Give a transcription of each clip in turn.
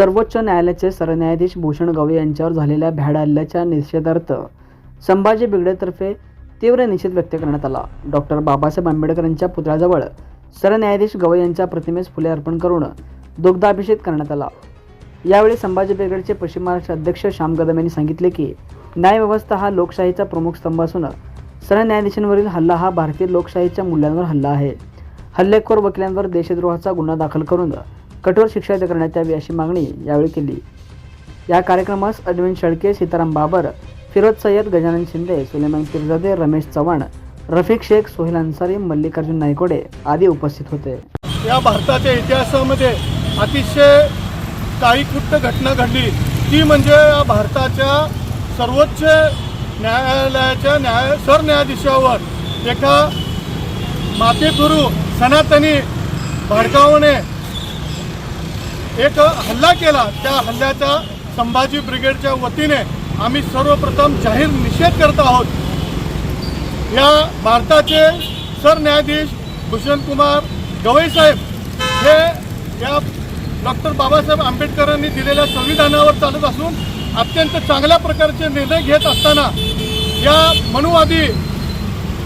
सर्वोच्च न्यायालयाचे सरन्यायाधीश भूषण गवई यांच्यावर झालेल्या भ्याड हल्ल्याच्या निषेधार्थ संभाजी बिगडेतर्फे तीव्र निषेध व्यक्त करण्यात आला. डॉक्टर बाबासाहेब आंबेडकर यांच्या पुतळ्याजवळ सरन्यायाधीश गवई यांच्या प्रतिमेस फुले अर्पण करून दुग्धाभिषेक करण्यात आला. यावेळी संभाजी ब्रिगेडचे पश्चिम महाराष्ट्र अध्यक्ष श्याम कदम यांनी सांगितले की न्यायव्यवस्था हा लोकशाहीचा प्रमुख स्तंभ असून सरन्यायाधीशांवरील हल्ला हा भारतीय लोकशाहीच्या मूल्यांवर हल्ला आहे. हल्लेखोर वकिलांवर देशद्रोहाचा गुन्हा दाखल करून कठोर शिक्षा करण्यात यावी अशी मागणी यावेळी केली. या कार्यक्रमास अरविंद शेळके सीताराम बाबर फिरोज सय्यद गजानन शिंदे सुलेमान पिरजादे रमेश चव्हाण रफिक शेख सोहेल अन्सारी मल्लिकार्जुन नायकोडे आदी उपस्थित होते. या भारताच्या इतिहासामध्ये अतिशय काही घटना घडली. ती म्हणजे या भारताच्या सर्वोच्च न्यायालयाच्या न्याय सरन्यायाधीशावर एका मातेपुरू सनातनी भडकावणे एक हल्ला केला. त्या हल्ल्याचा संभाजी ब्रिगेडच्या वतीने आम्ही सर्वप्रथम जाहीर निषेध करत आहोत. या भारताचे सरन्यायाधीश भूषणकुमार गवई साहेब हे या डॉक्टर बाबासाहेब आंबेडकरांनी दिलेल्या संविधानावर चालत असून अत्यंत चांगल्या प्रकारचे निर्णय घेत असताना या मनुवादी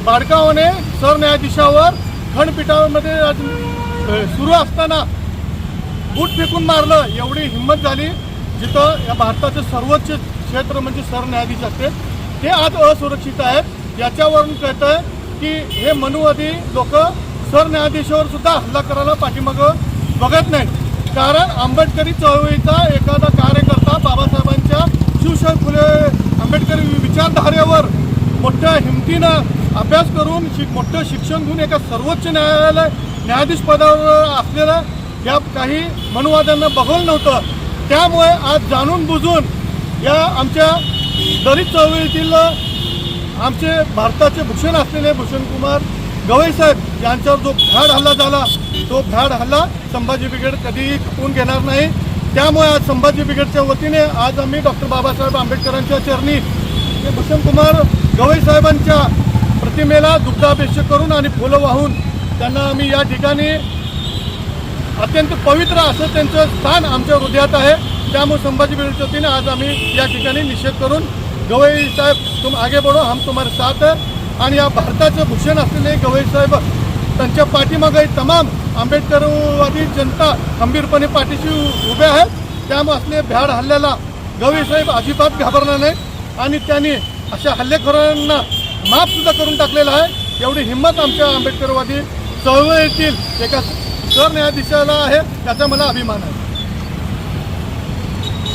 बाडकावाने सरन्यायाधीशावर खंडपीठामध्ये सुरू असताना बूट फेकून मारलं एवढी हिंमत झाली. जिथं या भारताचं सर्वोच्च क्षेत्र म्हणजे सरन्यायाधीश असते ते आज असुरक्षित आहेत. याच्यावरून कळतं की हे मनुवादी लोक सरन्यायाधीशावर सुद्धा हल्ला करायला पाठीमागं बघत नाहीत. कारण आंबेडकरी चळवळीचा एखादा कार्यकर्ता बाबासाहेबांच्या शिवशाही फुले आंबेडकरी विचारधारेवर मोठ्या हिमतीनं अभ्यास करून शिक मोठं शिक्षण घेऊन एका सर्वोच्च न्यायालय न्यायाधीश पदावर असलेल्या या काही मनुवाद्यांना बघवलं नव्हतं. त्यामुळे आज जाणून बुजून या आमच्या दलित चळवळीतील आमचे भारताचे भूषण असलेले भूषणकुमार गवईसाहेब यांच्यावर जो भ्याड हल्ला झाला तो भ्याड हल्ला संभाजी ब्रिगेड कधीही खपवून घेणार नाही. त्यामुळे आज संभाजी ब्रिगेडच्या वतीने आज आम्ही डॉक्टर बाबासाहेब आंबेडकरांच्या चरणी भूषणकुमार गवईसाहेबांच्या प्रतिमेला दुग्धाभिषेक करून आणि फुलं वाहून त्यांना आम्ही या ठिकाणी अत्यंत पवित्र असं त्यांचं स्थान आमच्या हृदयात आहे. त्यामुळे संभाजी ब्रिगेडच्या वतीने आज आम्ही या ठिकाणी निषेध करून गवई साहेब तुम आगे बढो हम तुम्हाला साथ है. आणि या भारताचं भूषण असलेले गवई साहेब त्यांच्या पाठीमागे तमाम आंबेडकरवादी जनता खंबीरपणे पाठीशी उभे आहेत. त्यामुळे असले भ्याड हल्ल्याला गवई साहेब अजिबात घाबरणार नाही आणि त्यांनी अशा हल्लेखोरांना माफसुद्धा करून टाकलेला आहे. एवढी हिंमत आमच्या आंबेडकरवादी चळवळीतील एका सरन्यायाधीशाला आहे त्याचा मला अभिमान आहे.